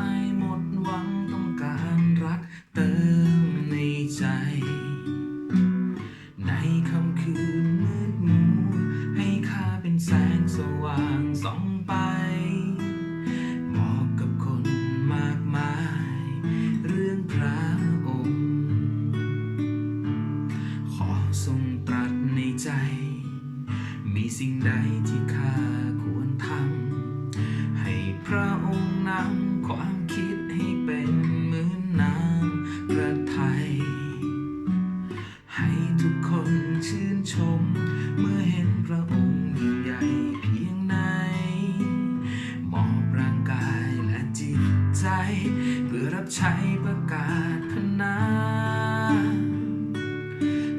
ายหมดหวังต้องการรักเติมในใจ ในคำคืนมืดมัวให้ข้าเป็นแสงสว่างส่องไปเหมาะกับคนมากมาย เรื่องพระองค์ ขอทรงตรัสในใจ มีสิ่งใดที่ข้า เพื่อรับใช้ประกาศพนา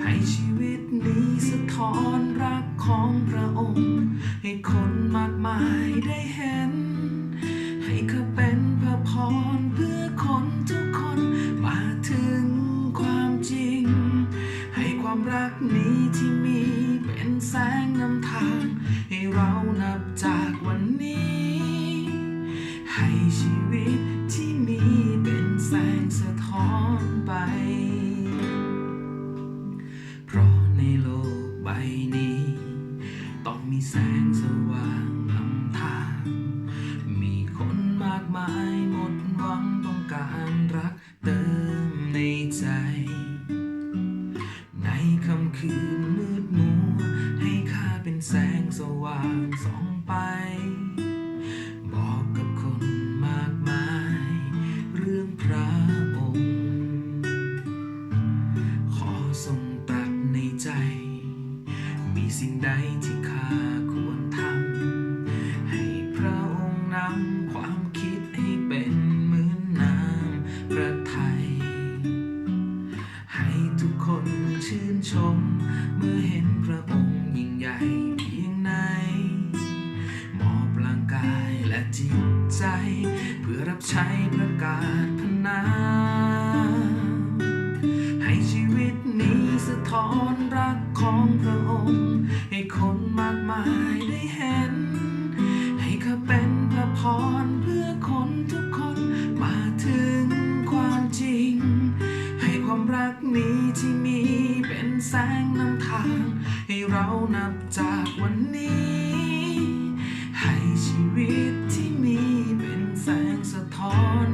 ให้ชีวิตนี้สะท้อนรักของพระองค์ ให้คนมากมายได้เห็น ให้ข้าเป็นพระพรเพื่อคนทุกคนมาถึงความจริง ให้ความรักนี้ที่มีเป็นแสงนำทาง ให้เรานับจากวันนี้ ให้ชีวิตายหมดหวังต้องการรักเติมในใจ ในค่ำคืนมืดมัว ให้ข้าเป็นแสงสว่างส่องไป บอกกับคนมากมาย เรื่องพระองค์ ขอทรงตรัสในใจ มีสิ่งใดที่ พระองค์ยิ่งใหญ่เพียงไหนมอบร่างกายและจิตใจ เพื่อรับใช้ประกาศพนาให้ชีวิตนี้สะท้อนรักของพระองค์ ให้คนมากมายได้เห็น เรานับจากวันนี้ ให้ชีวิตที่มีเป็นแสงสะท้อน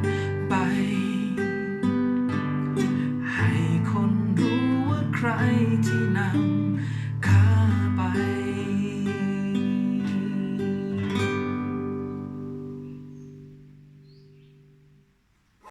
ไป ให้คนรู้ว่าใครที่นำ